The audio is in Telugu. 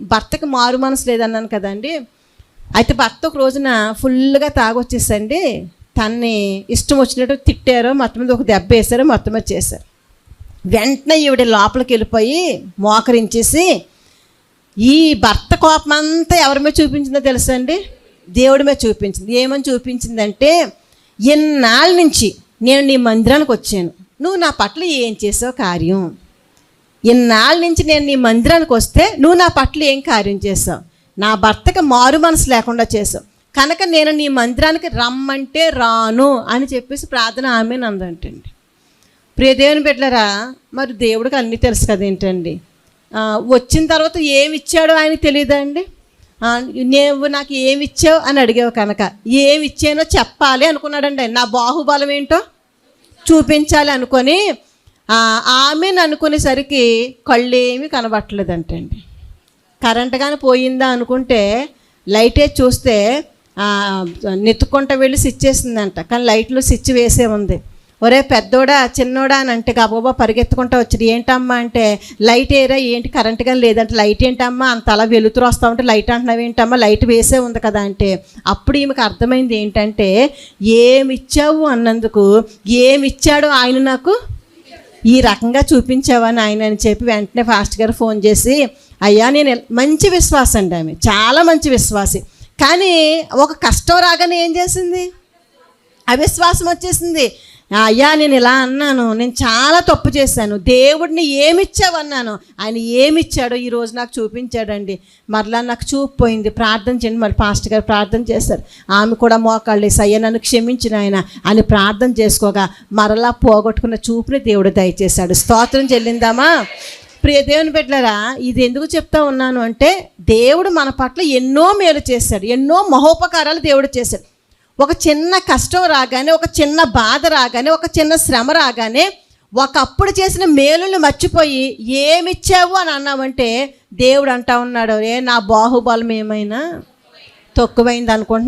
భర్తకి మారు మనసు లేదన్నాను కదండి. అయితే భర్త ఒక రోజున ఫుల్గా తాగొచ్చేసండి. తన్ని ఇష్టం వచ్చినట్టు తిట్టారో మొత్తం మీద ఒక దెబ్బ వేశారో మొత్తం మీద చేశారు. వెంటనే ఈవిడ లోపలికి వెళ్ళిపోయి మోకరించేసి ఈ భర్త కోపం అంతా ఎవరి మీద చూపించిందో తెలుసా అండి? దేవుడి మీద చూపించింది. ఏమని చూపించిందంటే ఎన్నాళ్ళ నుంచి నేను నీ మందిరానికి వచ్చాను. నువ్వు నా పట్ల ఏం చేసావు కార్యం? ఇన్నాళ్ళ నుంచి నేను నీ మందిరానికి వస్తే నువ్వు నా పట్ల ఏం కార్యం చేసావు? నా భర్తకి మారు మనసు లేకుండా చేసావు. కనుక నేను నీ మందిరానికి రమ్మంటే రాను అని చెప్పేసి ప్రార్థన ఆమె నందంటండి. ప్రియదేవుని బిడ్డలారా మరి దేవుడికి అన్నీ తెలుసు కదా ఏంటండి? వచ్చిన తర్వాత ఏమి ఇచ్చాడో ఆయన తెలియదా అండి నువ్వు నాకు ఏమి ఇచ్చావు అని అడిగావు కనుక. ఏమి ఇచ్చానో చెప్పాలి అనుకున్నాడండి నా బాహుబలం ఏంటో చూపించాలి అనుకొని ఆమెను అనుకునేసరికి కళ్ళు ఏమీ కనబట్టలేదంటండి. కరెంట్ కానీ పోయిందా అనుకుంటే లైటే చూస్తే నెత్తుకుంటా వెళ్ళి స్విచ్ వేసిందంట కానీ లైట్లో స్విచ్ వేసే ఉంది. ఒరే పెద్దోడా చిన్నోడా అని అంటే గబగబా పరిగెత్తుకుంటా వచ్చి ఏంటమ్మా అంటే లైట్ ఏరా ఏంటి కరెంట్ కానీ లేదంటే లైట్ ఏంటమ్మా? అంత అలా వెలుతురు వస్తా ఉంటే లైట్ అంటున్నావు ఏంటమ్మా? లైట్ వేసే ఉంది కదా అంటే. అప్పుడు ఈమెకు అర్థమైంది ఏంటంటే ఏమి ఇచ్చావు అన్నందుకు? ఏమిచ్చాడో ఆయన నాకు? ఈ రకంగా చూపించావని ఆయన అని చెప్పి వెంటనే ఫాస్ట్ గారు ఫోన్ చేసి అయ్యా నేను మంచి విశ్వాసం అండి ఆమె. చాలా మంచి విశ్వాసి. కానీ ఒక కష్టం రాగానే ఏం చేసింది? అవిశ్వాసం వచ్చేసింది. అయ్యా నేను ఇలా అన్నాను నేను చాలా తప్పు చేశాను దేవుడిని ఏమిచ్చావన్నాను. ఆయన ఏమిచ్చాడో ఈ రోజు నాకు చూపించాడండి. మరలా నాకు చూపు పోయింది. ప్రార్థన చేయండి. మరి పాస్టర్ గారు ప్రార్థన చేశారు. ఆమె కూడా మోకాళ్ళు అయ్యా నన్ను క్షమించిన ఆయన అని ప్రార్థన చేసుకోగా మరలా పోగొట్టుకున్న చూపుని దేవుడు దయచేశాడు. స్తోత్రం చెల్లిందామా? ప్రియ దేవుని బిడ్డలారా ఇది ఎందుకు చెప్తా ఉన్నాను అంటే దేవుడు మన పట్ల ఎన్నో మేలు చేశాడు. ఎన్నో మహోపకారాలు దేవుడు చేశాడు. ఒక చిన్న కష్టం రాగానే ఒక చిన్న బాధ రాగానే ఒక చిన్న శ్రమ రాగానే ఒకప్పుడు చేసిన మేలుని మర్చిపోయి ఏమిచ్చావు అని అన్నామంటే దేవుడు అంటా ఉన్నాడు ఏ నా బాహుబలం ఏమైనా తక్కువైంది అనుకుంటున్నాను